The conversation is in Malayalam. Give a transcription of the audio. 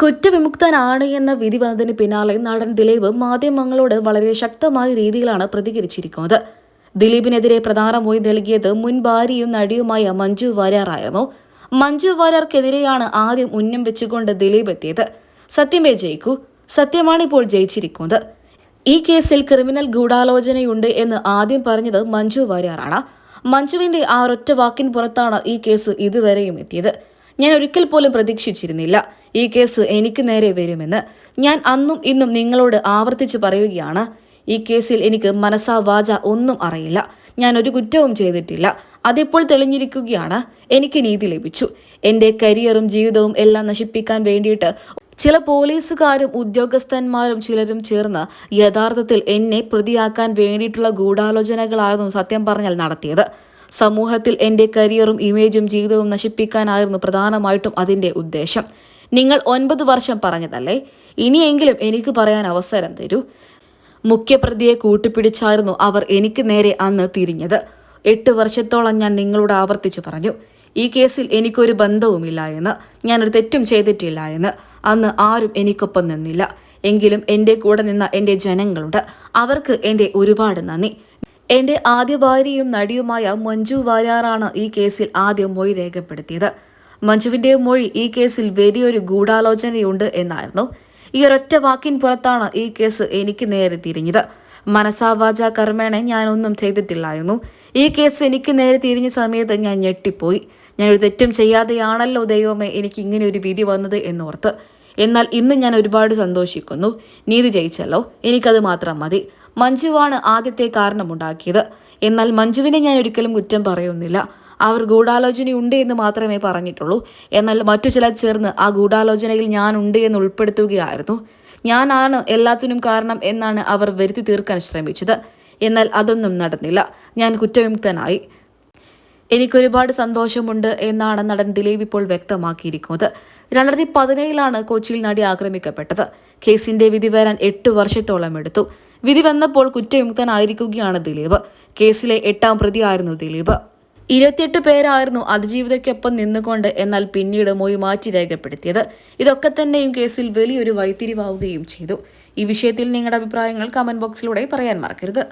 കുറ്റവിമുക്തനാണ് എന്ന വിധി വന്നതിന് പിന്നാലെ നടൻ ദിലീപ് മാധ്യമങ്ങളോട് വളരെ ശക്തമായ രീതിയിലാണ് പ്രതികരിച്ചിരിക്കുന്നത്. ദിലീപിനെതിരെ പ്രധാനമായി നൽകിയത് മുൻ ഭാര്യയും നടിയുമായ മഞ്ജു വാര്യാറായിരുന്നു. മഞ്ജു വാര്യർക്കെതിരെയാണ് ആദ്യം ഉന്നം വെച്ചുകൊണ്ട് ദിലീപ് എത്തിയത്. സത്യമേ ജയിക്കൂ. സത്യമാണ് ഇപ്പോൾ ജയിച്ചിരിക്കുന്നത്. ഈ കേസിൽ ക്രിമിനൽ ഗൂഢാലോചനയുണ്ട് എന്ന് ആദ്യം പറഞ്ഞത് മഞ്ജു വാര്യാറാണ്. മഞ്ജുവിന്റെ ആ ഒറ്റ വാക്കിൻ പുറത്താണ് ഈ കേസ് ഇതുവരെയും എത്തിയത്. ഞാൻ ഒരിക്കൽ പോലും പ്രതീക്ഷിച്ചിരുന്നില്ല. ഈ കേസ് എനിക്ക് നേരെ വരുമെന്ന് ഞാൻ അന്നും ഇന്നും നിങ്ങളോട് ആവർത്തിച്ച് പറയുകയാണ്. ഈ കേസിൽ എനിക്ക് മനസ്സാ വാച ഒന്നും അറിയില്ല. ഞാൻ ഒരു കുറ്റവും ചെയ്തിട്ടില്ല. അതിപ്പോൾ തെളിഞ്ഞിരിക്കുകയാണ്. എനിക്ക് നീതി ലഭിച്ചു. എന്റെ കരിയറും ജീവിതവും എല്ലാം നശിപ്പിക്കാൻ വേണ്ടിയിട്ട് ചില പോലീസുകാരും ഉദ്യോഗസ്ഥന്മാരും ചിലരും ചേർന്ന് യഥാർത്ഥത്തിൽ എന്നെ പ്രതിയാക്കാൻ വേണ്ടിയിട്ടുള്ള ഗൂഢാലോചനകളായിരുന്നു സത്യം പറഞ്ഞാൽ നടത്തിയത്. സമൂഹത്തിൽ എന്റെ കരിയറും ഇമേജും ജീവിതവും നശിപ്പിക്കാനായിരുന്നു പ്രധാനമായിട്ടും അതിന്റെ ഉദ്ദേശം. നിങ്ങൾ ഒൻപത് വർഷം പറഞ്ഞതല്ലേ? ഇനിയെങ്കിലും എനിക്ക് പറയാൻ അവസരം തരൂ. മുഖ്യപ്രതിയെ കൂട്ടിപ്പിടിച്ചായിരുന്നു അവർ എനിക്ക് നേരെ അന്ന് തിരിഞ്ഞത്. എട്ട് വർഷത്തോളം ഞാൻ നിങ്ങളോട് ആവർത്തിച്ചു പറഞ്ഞു. ഈ കേസിൽ എനിക്കൊരു ബന്ധവുമില്ല എന്ന്. ഞാനൊരു തെറ്റും ചെയ്തിട്ടില്ല എന്ന്. അന്ന് ആരും എനിക്കൊപ്പം നിന്നില്ല. എങ്കിലും എന്റെ കൂടെ നിന്ന എന്റെ ജനങ്ങളുണ്ട്. അവർക്ക് എന്റെ ഒരുപാട് നന്ദി. എന്റെ ആദ്യ ഭാര്യയും നടിയുമായ മഞ്ജു വാര്യാറാണ് ഈ കേസിൽ ആദ്യം മൊഴി രേഖപ്പെടുത്തിയത്. മഞ്ജുവിന്റെ മൊഴി ഈ കേസിൽ വലിയൊരു ഗൂഢാലോചനയുണ്ട് എന്നായിരുന്നു. ഈ ഒരൊറ്റ വാക്കിൻ പുറത്താണ് ഈ കേസ് എനിക്ക് നേരെ തിരിഞ്ഞത്. മനസാവാച കർമ്മേണ ഞാനൊന്നും ചെയ്തിട്ടില്ലായിരുന്നു. ഈ കേസ് എനിക്ക് നേരെ തിരിഞ്ഞ സമയത്ത് ഞാൻ ഞെട്ടിപ്പോയി. ഒരു തെറ്റും ചെയ്യാതെയാണല്ലോ ദൈവമേ എനിക്ക് ഇങ്ങനെ ഒരു വിധി വന്നത് എന്നോർത്ത്. എന്നാൽ ഇന്ന് ഞാൻ ഒരുപാട് സന്തോഷിക്കുന്നു. നീതി ജയിച്ചല്ലോ. എനിക്കത് മാത്രം മതി. മഞ്ജുവാണ് ആദ്യത്തെ കാരണമുണ്ടാക്കിയത്. എന്നാൽ മഞ്ജുവിനെ ഞാൻ ഒരിക്കലും കുറ്റം പറയുന്നില്ല. അവർ ഗൂഢാലോചനയുണ്ട് എന്ന് മാത്രമേ പറഞ്ഞിട്ടുള്ളൂ. എന്നാൽ മറ്റു ചിലർ ചേർന്ന് ആ ഗൂഢാലോചനയിൽ ഞാൻ ഉണ്ട് എന്ന് ഉൾപ്പെടുത്തുകയായിരുന്നു. ഞാനാണ് എല്ലാത്തിനും കാരണം എന്നാണ് അവർ വരുത്തി തീർക്കാൻ ശ്രമിച്ചത്. എന്നാൽ അതൊന്നും നടന്നില്ല. ഞാൻ കുറ്റവിമുക്തനായി. എനിക്കൊരുപാട് സന്തോഷമുണ്ട് എന്നാണ് നടൻ ദിലീപ് ഇപ്പോൾ വ്യക്തമാക്കിയിരിക്കുന്നത്. രണ്ടായിരത്തി പതിനേഴിലാണ് കൊച്ചിയിൽ നടി ആക്രമിക്കപ്പെട്ടത്. കേസിന്റെ വിധി വരാൻ എട്ട് വർഷത്തോളം എടുത്തു. വിധി വന്നപ്പോൾ കുറ്റവിമുക്തനായിരിക്കുകയാണ് ദിലീപ്. കേസിലെ എട്ടാം പ്രതിയായിരുന്നു ദിലീപ്. ഇരുപത്തിയെട്ട് പേരായിരുന്നു അതിജീവിതയ്ക്കൊപ്പം നിന്നുകൊണ്ട് എന്നാൽ പിന്നീട് മൊഴി മാറ്റി രേഖപ്പെടുത്തിയത്. ഇതൊക്കെ തന്നെയും കേസിൽ വലിയൊരു വൈത്തിരിവാവുകയും ചെയ്തു. ഈ വിഷയത്തിൽ നിങ്ങളുടെ അഭിപ്രായങ്ങൾ കമന്റ് ബോക്സിലൂടെ പറയാൻ മറക്കരുത്.